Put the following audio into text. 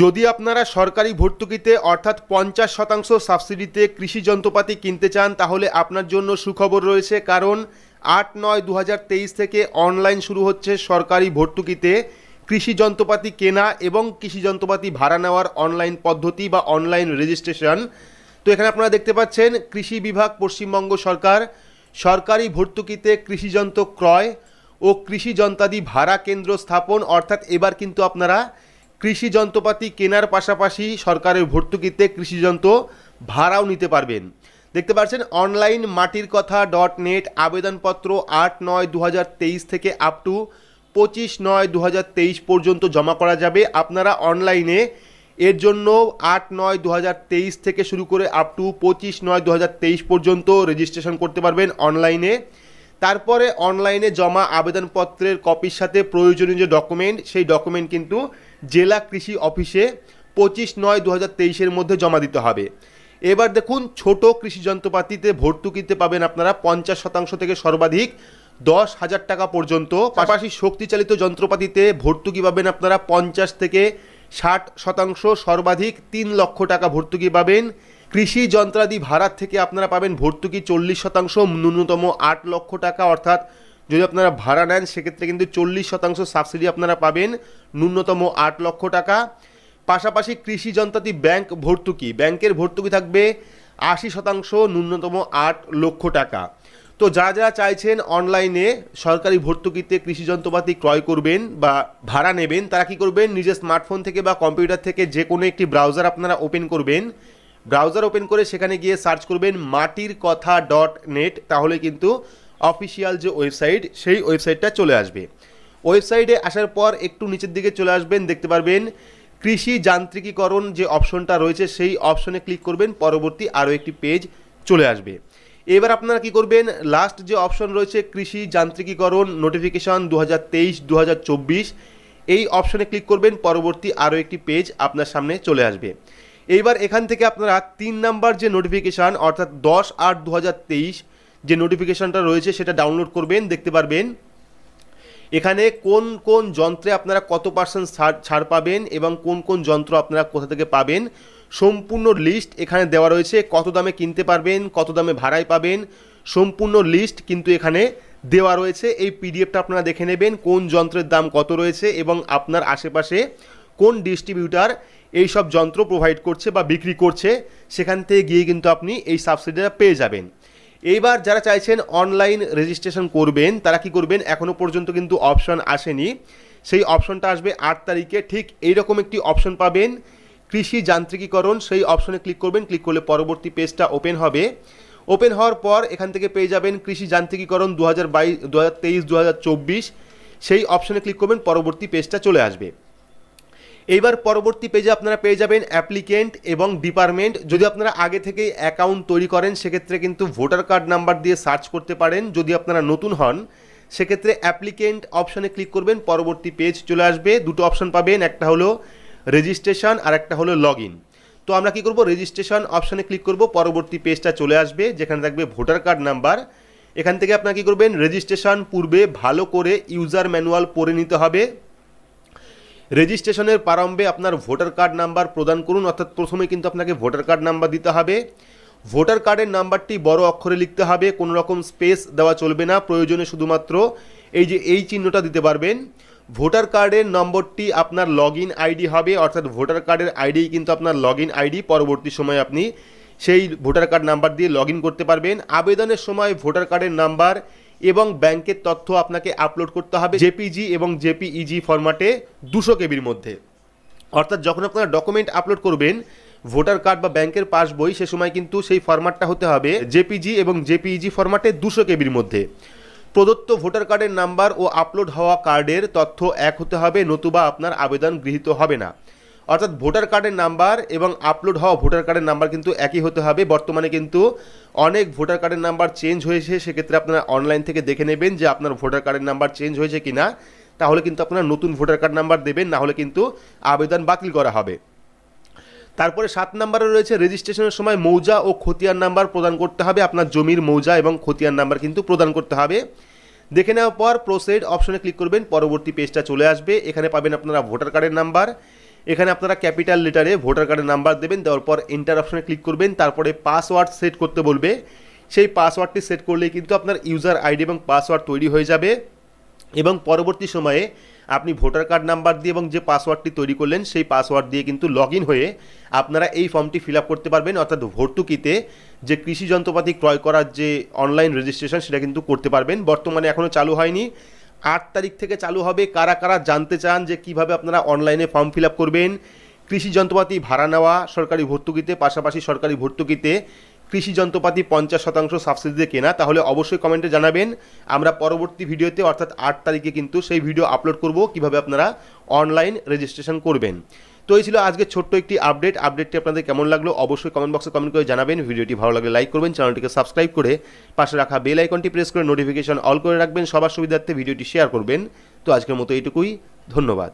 যদি আপনারা সরকারি ভর্তুকিতে অর্থাৎ পঞ্চাশ শতাংশ সাবসিডিতে কৃষি যন্ত্রপাতি কিনতে চান, তাহলে আপনার জন্য সুখবর রয়েছে, কারণ আট নয় দু থেকে অনলাইন শুরু হচ্ছে সরকারি ভর্তুকিতে কৃষি যন্ত্রপাতি কেনা এবং কৃষি যন্ত্রপাতি ভাড়া নেওয়ার অনলাইন পদ্ধতি বা অনলাইন রেজিস্ট্রেশন তো এখানে আপনারা দেখতে পাচ্ছেন, কৃষি বিভাগ, পশ্চিমবঙ্গ সরকার সরকারি ভর্তুকিতে কৃষিযন্ত্র ক্রয় ও কৃষি যন্ত্রাদি ভাড়া কেন্দ্র স্থাপন, অর্থাৎ এবার কিন্তু আপনারা কৃষি যন্ত্রপাতি কেনার পাশাপাশি সরকারের ভর্তুকিতে কৃষিযন্ত্র ভাড়াও নিতে পারবেন। দেখতে পাচ্ছেন অনলাইন মাটির কথা ডট নেট আবেদনপত্র আট নয় দু থেকে আপ টু পঁচিশ নয় দু পর্যন্ত জমা করা যাবে। আপনারা অনলাইনে এর জন্য আট নয় দু থেকে শুরু করে আপ টু পঁচিশ নয় দু পর্যন্ত রেজিস্ট্রেশন করতে পারবেন অনলাইনে তারপরে অনলাইনে জমা আবেদনপত্রের কপির সাথে প্রয়োজনীয় যে ডকুমেন্ট সেই ডকুমেন্ট কিন্তু জেলা কৃষি অফিসে পঁচিশ নয় দু হাজার মধ্যে জমা দিতে হবে। এবার দেখুন, ছোট কৃষি যন্ত্রপাতিতে ভর্তুকিতে পাবেন আপনারা পঞ্চাশ শতাংশ থেকে সর্বাধিক দশ হাজার টাকা পর্যন্ত। পাশাপাশি শক্তিচালিত যন্ত্রপাতিতে ভর্তুকি পাবেন আপনারা পঞ্চাশ থেকে ষাট শতাংশ সর্বাধিক তিন লক্ষ টাকা ভর্তুকি পাবেন। কৃষি যন্ত্রাদি ভাড়ার থেকে আপনারা পাবেন ভর্তুকি চল্লিশ শতাংশ, ন্যূনতম আট লক্ষ টাকা। অর্থাৎ যদি আপনারা ভাড়া নেন, সেক্ষেত্রে কিন্তু চল্লিশ শতাংশ সাবসিডি আপনারা পাবেন, ন্যূনতম আট লক্ষ টাকা। পাশাপাশি কৃষি যন্ত্রাদি ব্যাংক ভর্তুকি, ব্যাংকের ভর্তুকি থাকবে আশি শতাংশ, ন্যূনতম আট লক্ষ টাকা। তো যারা যারা চাইছেন অনলাইনে সরকারি ভর্তুকিতে কৃষি যন্ত্রপাতি ক্রয় করবেন বা ভাড়া নেবেন, তারা কি করবেন? নিজের স্মার্টফোন থেকে বা কম্পিউটার থেকে যে কোনো একটি ব্রাউজার আপনারা ওপেন করবেন। ব্রাউজার ওপেন করে সেখানে গিয়ে সার্চ করবেন মাটির কথা ডট নেট তাহলে কিন্তু অফিসিয়াল যে ওয়েবসাইট, সেই ওয়েবসাইটটা চলে আসবে। ওয়েবসাইটে আসার পর একটু নিচের দিকে চলে আসবেন, দেখতে পারবেন কৃষি যান্ত্রিকীকরণ যে অপশনটা রয়েছে, সেই অপশনে ক্লিক করবেন, পরবর্তী আরও একটি পেজ চলে আসবে। এবার আপনারা কি করবেন? লাস্ট যে অপশন রয়েছে, কৃষি যান্ত্রিকীকরণ নোটিফিকেশন দু হাজার তেইশ দু হাজার চব্বিশ, এই অপশনে ক্লিক করবেন, পরবর্তী আরও একটি পেজ আপনার সামনে চলে আসবে। এইবার এখান থেকে আপনারা তিন নাম্বার যে নোটিফিকেশান অর্থাৎ দশ আট দু যে নোটিফিকেশানটা রয়েছে, সেটা ডাউনলোড করবেন, দেখতে পারবেন। এখানে কোন কোন যন্ত্রে আপনারা কত পার্সেন্ট ছাড় পাবেন এবং কোন কোন যন্ত্র আপনারা কোথা থেকে পাবেন? সম্পূর্ণ লিস্ট এখানে দেওয়া রয়েছে কত দামে কিনতে পারবেন, কত দামে ভাড়ায় পাবেন। সম্পূর্ণ লিস্ট কিন্তু এখানে দেওয়া রয়েছে। এই পিডিএফটা আপনারা দেখে নেবেন কোন যন্ত্রের দাম কত রয়েছে এবং আপনার আশেপাশে কোন ডিস্ট্রিবিউটার এই সব যন্ত্র প্রোভাইড করছে বা বিক্রি করছে, সেখান থেকে গিয়ে কিন্তু আপনি এই সাবসিডিটা পেয়ে যাবেন। এইবার যারা চাইছেন অনলাইন রেজিস্ট্রেশন করবেন, তারা কি করবেন? এখনও পর্যন্ত কিন্তু অপশন আসেনি। সেই অপশনটা আসবে আট তারিখে। ঠিক এইরকম একটি অপশন পাবেন। কৃষি যান্ত্রিকীকরণ, সেই অপশনে ক্লিক করবেন ক্লিক করলে পরবর্তী পেজটা ওপেন হবে। ওপেন হওয়ার পর এখান থেকে পেয়ে যাবেন কৃষি যান্ত্রিকীকরণ দু হাজার বাইশ দু হাজার তেইশ দু হাজার চব্বিশ, সেই অপশনে ক্লিক করবেন, পরবর্তী পেজটা চলে আসবে। এইবার পরবর্তী পেজে আপনারা পেয়ে যাবেন অ্যাপ্লিকেন্ট এবং ডিপার্টমেন্ট যদি আপনারা আগে থেকেই অ্যাকাউন্ট তৈরি করেন, সেক্ষেত্রে কিন্তু ভোটার কার্ড নাম্বার দিয়ে সার্চ করতে পারেন। যদি আপনারা নতুন হন, সেক্ষেত্রে অ্যাপ্লিকেন্ট অপশনে ক্লিক করবেন, পরবর্তী পেজ চলে আসবে। দুটো অপশন পাবেন, একটা হলো রেজিস্ট্রেশন আর একটা হলো লগ ইন তো আমরা কি করব? রেজিস্ট্রেশন অপশানে ক্লিক করব। পরবর্তী পেজটা চলে আসবে, যেখানে থাকবে ভোটার কার্ড নাম্বার এখান থেকে আপনারা কী করবেন? রেজিস্ট্রেশন পূর্বে ভালো করে ইউজার ম্যানুয়াল পড়ে নিতে হবে। রেজিস্ট্রেশনের প্রারম্ভে আপনার ভোটার কার্ড নাম্বার প্রদান করুন। অর্থাৎ প্রথমে কিন্তু আপনাকে ভোটার কার্ড নাম্বার দিতে হবে। ভোটার কার্ডের নাম্বারটি বড় অক্ষরে লিখতে হবে। কোনো রকম স্পেস দেওয়া চলবে না। প্রয়োজনে শুধুমাত্র এই যে এই চিহ্নটা দিতে পারবেন। ভোটার কার্ডের নম্বরটি আপনার লগ আইডি হবে, অর্থাৎ ভোটার কার্ডের আইডি কিন্তু আপনার লগ আইডি পরবর্তী সময়ে আপনি সেই ভোটার কার্ড নাম্বার দিয়ে লগ করতে পারবেন। আবেদনের সময় ভোটার কার্ডের নাম্বার এবং ব্যাংকের তথ্য আপনাকে আপলোড করতে হবে জেপিজি এবং জেপিইজি ফরম্যাটে দুশো কেবির মধ্যে। অর্থাৎ যখন আপনারা ডকুমেন্ট আপলোড করবেন, ভোটার কার্ড বা ব্যাংকের পাস বই, সে সময় কিন্তু সেই ফরম্যাটটা হতে হবে জেপিজি এবং জেপিইজি ফরম্যাটে দুশো কেবির মধ্যে। প্রদত্ত ভোটার কার্ডের নাম্বার ও আপলোড হওয়া কার্ডের তথ্য এক হতে হবে, নতুবা আপনার আবেদন গৃহীত হবে না। অর্থাৎ ভোটার কার্ডের নাম্বার এবং আপলোড হওয়া ভোটার কার্ডের নাম্বার কিন্তু একই হতে হবে। বর্তমানে কিন্তু অনেক ভোটার কার্ডের নাম্বার চেঞ্জ হয়েছে, সেক্ষেত্রে আপনারা অনলাইন থেকে দেখে নেবেন যে আপনার ভোটার কার্ডের নাম্বার চেঞ্জ হয়েছে কিনা। তাহলে কিন্তু আপনারা নতুন ভোটার কার্ড নাম্বার দেবেন, না হলে কিন্তু আবেদন বাতিল করা হবে। তারপরে সাত নম্বরে রয়েছে রেজিস্ট্রেশনের সময় মৌজা ও খতিয়ান নাম্বার প্রদান করতে হবে, আপনার জমির মৌজা এবং খতিয়ান নাম্বার কিন্তু প্রদান করতে হবে। দেখে নেওয়ার পর প্রোসেড অপশনে ক্লিক করবেন, পরবর্তী পেজটা চলে আসবে। এখানে পাবেন আপনারা ভোটার কার্ডের নাম্বার এখানে আপনারা ক্যাপিটাল লেটারে ভোটার কার্ডের নাম্বার দেবেন, দেওয়ার পর এন্টার অপশনে ক্লিক করবেন, তারপরে পাসওয়ার্ড সেট করতে বলবে। সেই পাসওয়ার্ডটি সেট করলেই কিন্তু আপনার ইউজার আইডি এবং পাসওয়ার্ড তৈরি হয়ে যাবে। এবং পরবর্তী সময়ে আপনি ভোটার কার্ড নাম্বার দিয়ে এবং যে পাসওয়ার্ডটি তৈরি করলেন, সেই পাসওয়ার্ড দিয়ে কিন্তু লগ হয়ে আপনারা এই ফর্মটি ফিল করতে পারবেন। অর্থাৎ ভর্তুকিতে যে কৃষি যন্ত্রপাতি ক্রয় করার যে অনলাইন রেজিস্ট্রেশন, সেটা কিন্তু করতে পারবেন। বর্তমানে এখনও চালু হয়নি। আট তারিখ থেকে চালু হবে। কারা কারা জানতে চান যে কীভাবে আপনারা অনলাইনে ফর্ম ফিল করবেন? কৃষি যন্ত্রপাতি ভাড়া নেওয়া সরকারি ভর্তুকিতে, পাশাপাশি সরকারি ভর্তুকিতে কৃষি যন্ত্রপাতি পঞ্চাশ শতাংশ সাবসিডিতে কেনা, তাহলে অবশ্যই কমেন্টে জানাবেন। আমরা পরবর্তী ভিডিওতে, অর্থাৎ আট তারিখে কিন্তু সেই ভিডিও আপলোড করব, কীভাবে আপনারা অনলাইন রেজিস্ট্রেশন করবেন। তো এই ছিল আজকে ছোট্ট একটি আপডেট আপডেটটি আপনাদের কেমন লাগল অবশ্যই কমেন্ট বক্সে কমেন্ট করে জানাবেন। ভিডিওটি ভালো লাগলে লাইক করবেন চ্যানেলটিকে সাবস্ক্রাইব করে পাশে রাখা বেল আইকনটি প্রেস করে নোটিফিকেশন অল করে রাখবেন। সবার সুবিধার্থে ভিডিওটি শেয়ার করবেন। তো আজকের মতো এইটুকুই। ধন্যবাদ।